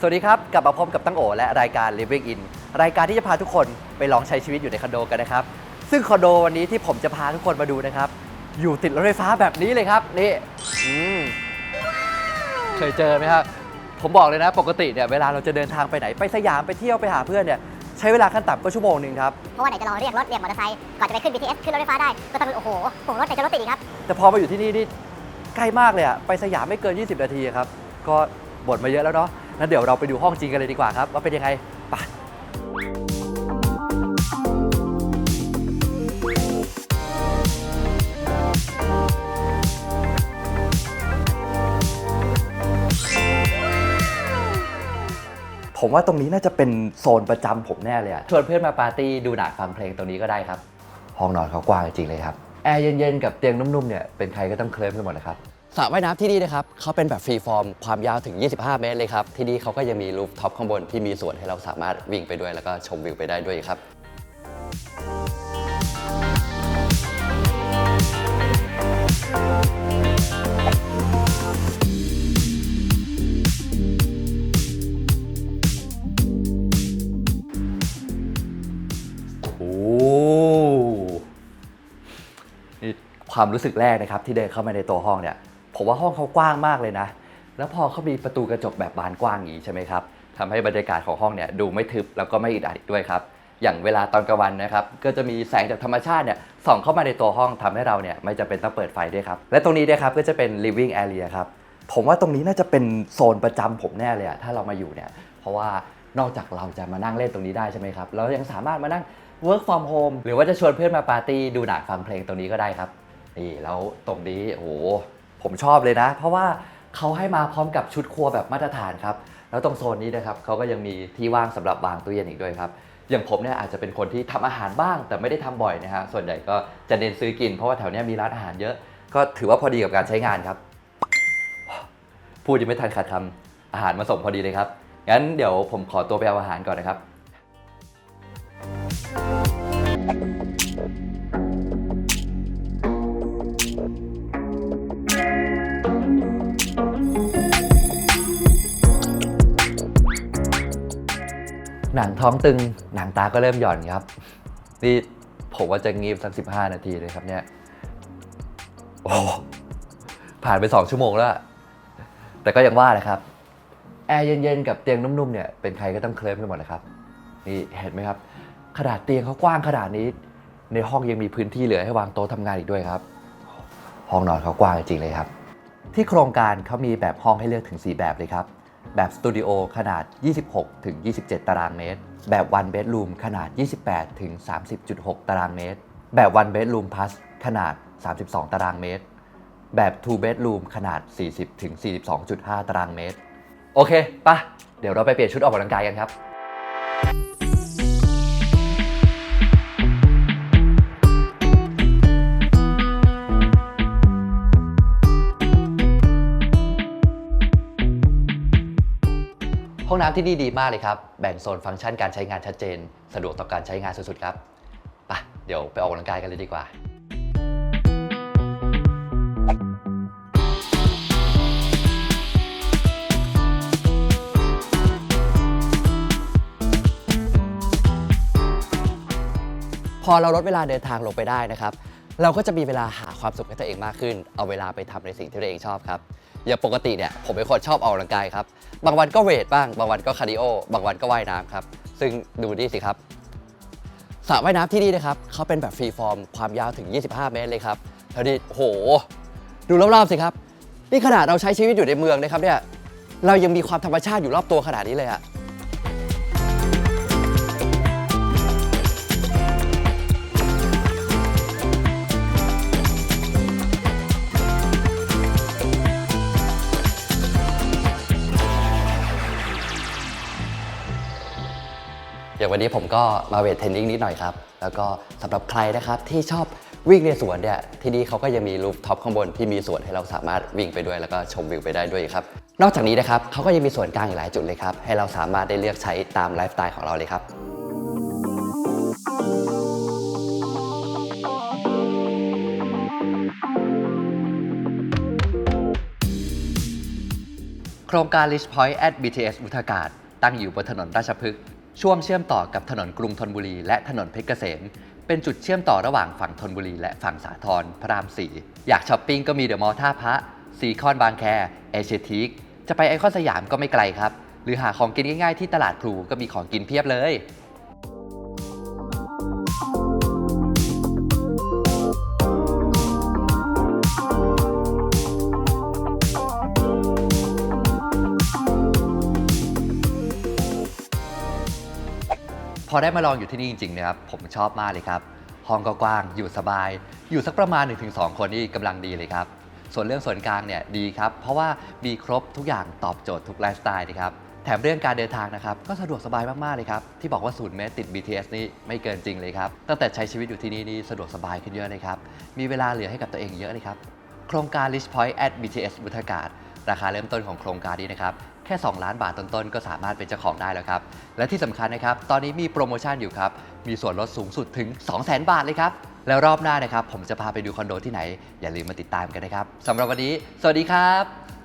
สวัสดีครับ กลับมาพบกับตั้งโอและรายการ Living In รายการที่จะพาทุกคนไปลองใช้ชีวิตอยู่ในคอนโดกันนะครับ ซึ่งคอนโดวันนี้ที่ผมจะพาทุกคนมาดูนะครับ อยู่ติดรถไฟฟ้าแบบนี้เลยครับ นี่อืมเคยเจอไหมครับ ผมบอกเลยนะ ปกติเนี่ยเวลาเราจะเดินทางไปไหนไปสยามไปเที่ยวไปหาเพื่อนเนี่ยใช้เวลาขั้นต่ำก็ชั่วโมงหนึ่งครับ เพราะว่าไหนจะรอเรียกรถเรียกมอเตอร์ไซค์ก่อนจะไปขึ้น BTS ขึ้นรถไฟฟ้าได้ก็ต้องโอ้โหโอ้โหรถไหนจะรถติดอีกครับ แต่พอมาอยู่ที่นี่นี่ใกล้มากเลยอะไปสยามไม่เกิน 20 นาทีอะครับ ก็บ่นมาเยอะแล้วเนาะ งั้นเดี๋ยวเราไปดูห้องจริงกันเลยดีกว่าครับ ว่าเป็นยังไงไปผมว่าตรงนี้น่าจะเป็นโซนประจำผมแน่เลยอะชวนเพื่อนมาปาร์ตี้ดูหนังฟังเพลงตรงนี้ก็ได้ครับ ห้องนอนเขากว้างจริงเลยครับ แอร์เย็นๆ กับเตียงนุ่มๆเนี่ยเป็นใครก็ต้องเคลิ้มกันหมดนะครับ สระว่ายน้ำที่นี่นะครับเขาเป็นแบบฟรีฟอร์มความยาวถึง 25 เมตรเลยครับ ที่นี่เขาก็ยังมีรูฟท็อปข้างบนที่มีสวนให้เราสามารถวิ่งไปด้วย แล้วก็ชมวิวไปได้ด้วยครับโอ้นี่ความรู้สึกแรกนะครับที่เดินเข้ามาในตัวห้องเนี่ย ผมว่าห้องเขากว้างมากเลยนะ แล้วพอเขามีประตูกระจกแบบบานกว้างอย่างนี้ใช่ไหมครับทำให้บรรยากาศของห้องเนี่ยดูไม่ทึบแล้วก็ไม่อึดอัดด้วยครับ อย่างเวลาตอนกลางวันนะครับ ก็จะมีแสงจากธรรมชาติเนี่ยส่องเข้ามาในตัวห้องทำให้เราเนี่ยไม่จำเป็นต้องเปิดไฟด้วยครับ และตรงนี้นะครับก็จะเป็น living area ครับ ผมว่าตรงนี้น่าจะเป็นโซนประจำผมแน่เลยอะถ้าเรามาอยู่เนี่ย เพราะว่านอกจากเราจะมานั่งเล่นตรงนี้ได้ใช่ไหมครับเรายังสามารถมานั่ง work from home หรือว่าจะชวนเพื่อนมาปาร์ตี้ดูหนังฟังเพลงตรงนี้ก็ได้ครับนี่แล้วตรงนี้โอ้โห ผมชอบเลยนะ เพราะว่าเขาให้มาพร้อมกับชุดครัวแบบมาตรฐานครับ แล้วตรงโซนนี้นะครับเขาก็ยังมีที่ว่างสำหรับวางตู้เย็นอีกด้วยครับ อย่างผมเนี่ยอาจจะเป็นคนที่ทำอาหารบ้าง แต่ไม่ได้ทำบ่อยนะฮะ ส่วนใหญ่ก็จะเน้นซื้อกิน เพราะว่าแถวเนี้ยมีร้านอาหารเยอะ ก็ถือว่าพอดีกับการใช้งานครับ พูดยังไม่ทันขาดคำอาหารมาส่งพอดีเลยครับ งั้นเดี๋ยวผมขอตัวไปเอาอาหารก่อนนะครับ หนังท้องตึง หนังตาก็เริ่มหย่อนครับ นี่ผมว่าจะงีบสักสิบห้านาทีเลยครับเนี่ย โอ้ผ่านไปสองชั่วโมงแล้ว แต่ก็ยังว่าแหละครับ แอร์เย็นๆกับเตียงนุ่มๆเนี่ย เป็นใครก็ต้องเคลิ้มกันหมดนะครับ นี่เห็นไหมครับ ขนาดเตียงเขากว้างขนาดนี้ ในห้องยังมีพื้นที่เหลือให้วางโต๊ะทำงานอีกด้วยครับ ห้องนอนเขากว้างจริงๆเลยครับ ที่โครงการเขามีแบบห้องให้เลือกถึง 4 แบบเลยครับ แบบสตูดิโอขนาด 26-27 ตารางเมตร แบบ one bedroom ขนาด 28-30.6 ตารางเมตร แบบ one bedroom plus ขนาด 32 ตารางเมตร แบบ two bedroom ขนาด 40-42.5 ตารางเมตร โอเคปะเดี๋ยวเราไปเปลี่ยนชุดออกกำลังกายกันครับ องน้ำที่นี่ดีมากเลยครับ แบ่งโซนฟังก์ชันการใช้งานชัดเจน สะดวกต่อการใช้งานสุดๆครับไปะเดี๋ยวไปออกกำลังกายกันเลยดีกว่า พอเราลดเวลาเดินทางลงไปได้นะครับ เราก็จะมีเวลาหาความสุขให้ตัวเองมากขึ้น เอาเวลาไปทำในสิ่งที่ตัวเองชอบครับ อย่างปกติเนี่ยผมเป็นคนชอบออกกำลังกายครับ บางวันก็เวทบ้าง บางวันก็คาร์ดิโอ บางวันก็ว่ายน้ำครับ ซึ่งดูนี่สิครับสระว่ายน้ำที่นี่นะครับเขาเป็นแบบฟรีฟอร์มความยาวถึง 25 เมตรเลยครับแล้วนี่โห ดูรอบๆสิครับ นี่ขนาดเราใช้ชีวิตอยู่ในเมืองนะครับเนี่ย เรายังมีความธรรมชาติอยู่รอบตัวขนาดนี้เลยอะ วันนี้ผมก็มาเวทเทรนนิ่งนิดหน่อยครับ แล้วก็สำหรับใครนะครับที่ชอบวิ่งในสวนเนี่ยที่นี่เขาก็ยังมีรูฟท็อปข้างบนที่มีสวนให้เราสามารถวิ่งไปด้วยแล้วก็ชมวิวไปได้ด้วยครับ นอกจากนี้นะครับเขาก็ยังมีสวนกลางอีกหลายจุดเลยครับ ให้เราสามารถได้เลือกใช้ตามไลฟ์สไตล์ของเราเลยครับโครงการ Rich Point at BTS วุฒากาศ ตั้งอยู่บนถนนราชพฤกษ์ ช่วงเชื่อมต่อกับถนนกรุงธนบุรีและถนนเพชรเกษม เป็นจุดเชื่อมต่อระหว่างฝั่งธนบุรีและฝั่งสาทรพระรามสี่อยากช้อปปิ้งก็มีเดอะมอลล์ท่าพระซีคอนบางแคเอเชียทีคจะไปไอคอนสยามก็ไม่ไกลครับ หรือหาของกินง่ายๆที่ตลาดพลูก็มีของกินเพียบเลย อได้มาลองอยู่ที่นี่จริงๆนะครับผมชอบมากเลยครับ ห้องก็กว้างอยู่สบาย อยู่สักประมาณ 1-2 คนนี่กำลังดีเลยครับ ส่วนเรื่องส่วนกลางเนี่ยดีครับ เพราะว่ามีครบทุกอย่างตอบโจทย์ทุกไลฟ์สไตล์นะครับแถมเรื่องการเดินทางนะครับก็สะดวกสบายมาก ๆ เลยครับ ที่บอกว่าศูนย์เมตรติด BTS นี่ไม่เกินจริงเลยครับ ตั้งแต่ใช้ชีวิตอยู่ที่นี่นี่สะดวกสบายขึ้นเยอะเลยครับ มีเวลาเหลือให้กับตัวเองเยอะเลยครับ โครงการ Rich Point at BTS บุทกาศ ราคาเริ่มต้นของโครงการนี้นะครับแค่ 2 ล้านบาทต้นๆ ก็สามารถเป็นเจ้าของได้แล้วครับ และที่สำคัญนะครับ ตอนนี้มีโปรโมชั่นอยู่ครับ มีส่วนลดสูงสุดถึง 200,000 บาทเลยครับ แล้วรอบหน้านะครับ ผมจะพาไปดูคอนโดที่ไหน อย่าลืมมาติดตามกันนะครับสำหรับวันนี้ สวัสดีครับ